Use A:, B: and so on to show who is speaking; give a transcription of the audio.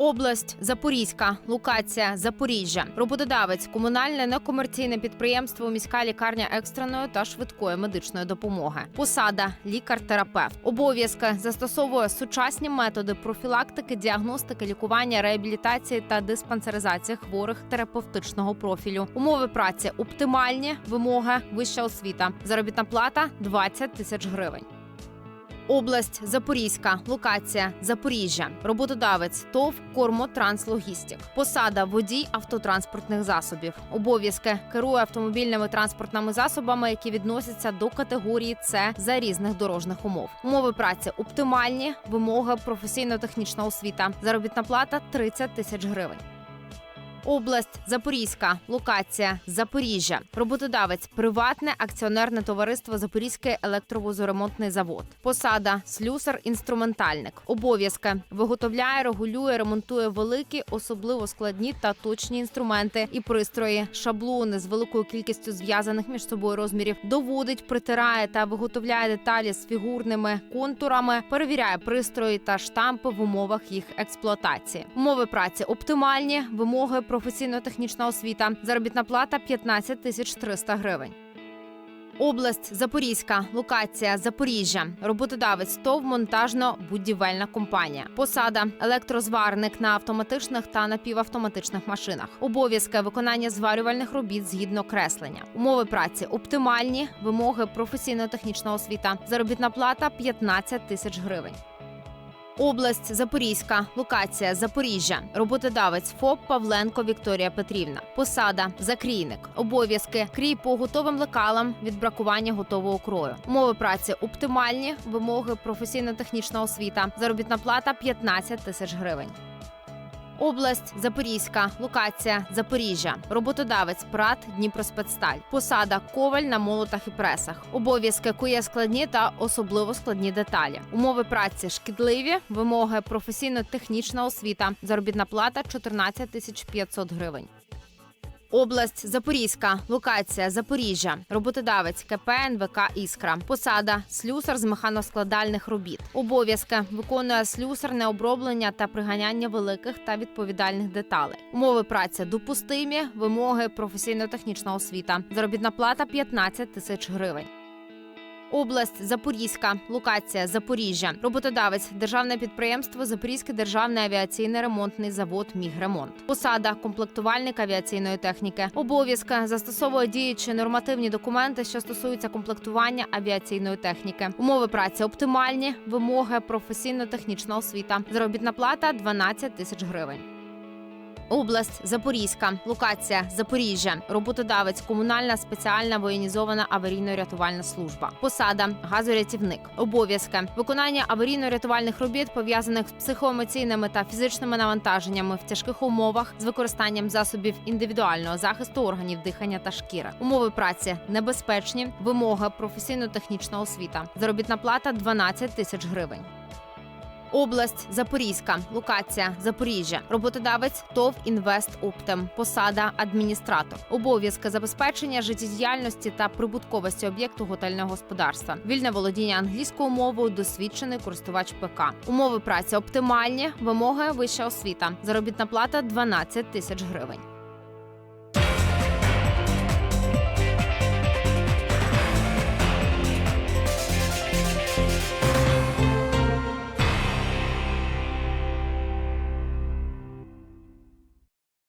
A: Область Запорізька, локація Запоріжжя, роботодавець, комунальне некомерційне підприємство, міська лікарня екстреної та швидкої медичної допомоги. Посада лікар-терапевт. Обов'язки застосовує сучасні методи профілактики, діагностики, лікування, реабілітації та диспансеризації хворих терапевтичного профілю. Умови праці оптимальні, вимоги вища освіта. Заробітна плата 20 тисяч гривень. Область Запорізька, локація Запоріжжя, роботодавець ТОВ Кормотранслогістік. Посада водій автотранспортних засобів. Обов'язки керує автомобільними транспортними засобами, які відносяться до категорії С за різних дорожніх умов. Умови праці оптимальні, вимоги професійно-технічна освіта. Заробітна плата 30 тисяч гривень. Область Запорізька, локація Запоріжжя, роботодавець, приватне акціонерне товариство Запорізький електровозоремонтний завод. Посада слюсар, інструментальник. Обов'язки виготовляє, регулює, ремонтує великі, особливо складні та точні інструменти і пристрої, шаблони з великою кількістю зв'язаних між собою розмірів. Доводить, притирає та виготовляє деталі з фігурними контурами, перевіряє пристрої та штампи в умовах їх експлуатації. Умови праці оптимальні, вимоги професійно-технічна освіта, заробітна плата 15 тисяч 300 гривень. Область Запорізька, локація Запоріжжя, роботодавець ТОВ монтажно-будівельна компанія. Посада електрозварник на автоматичних та напівавтоматичних машинах. Обов'язки виконання зварювальних робіт згідно креслення. Умови праці оптимальні, вимоги професійно-технічна освіта. Заробітна плата 15 тисяч гривень. Область Запорізька, локація Запоріжжя, роботодавець ФОП Павленко Вікторія Петрівна. Посада закрійник. Обов'язки крій по готовим лекалам від бракування готового крою. Умови праці оптимальні, вимоги професійно-технічна освіта. Заробітна плата 15 тисяч гривень. Область Запорізька, локація Запоріжжя, роботодавець ПРАТ Дніпроспецсталь, посада коваль на молотах і пресах, обов'язки кує складні та особливо складні деталі. Умови праці шкідливі, вимоги професійно-технічна освіта, заробітна плата 14 тисяч 500 гривень. Область Запорізька, локація Запоріжжя, роботодавець КП НВК Іскра, посада слюсар з механоскладальних робіт. Обов'язки виконує слюсарне оброблення та приганяння великих та відповідальних деталей. Умови праці допустимі, вимоги професійно-технічна освіта. Заробітна плата 15 тисяч гривень. Область Запорізька, локація Запоріжжя, роботодавець, державне підприємство Запорізький державний авіаційний ремонтний завод Мігремонт. Посада комплектувальник авіаційної техніки. Обов'язки застосовує діючі нормативні документи, що стосуються комплектування авіаційної техніки. Умови праці оптимальні, вимоги професійно-технічна освіта. Заробітна плата 12 тисяч гривень. Область Запорізька, локація Запоріжжя, роботодавець, комунальна спеціальна воєнізована аварійно-рятувальна служба. Посада газорятівник. Обов'язки виконання аварійно-рятувальних робіт пов'язаних з психоемоційними та фізичними навантаженнями в тяжких умовах з використанням засобів індивідуального захисту органів дихання та шкіри. Умови праці небезпечні, вимоги професійно-технічна освіта. Заробітна плата 12 тисяч гривень. Область Запорізька, локація Запоріжжя, роботодавець ТОВ Інвест Оптем, посада адміністратор, обов'язки забезпечення життєдіяльності та прибутковості об'єкту готельного господарства, вільне володіння англійською мовою, досвідчений користувач ПК. Умови праці оптимальні, вимоги вища освіта, заробітна плата 12 тисяч гривень.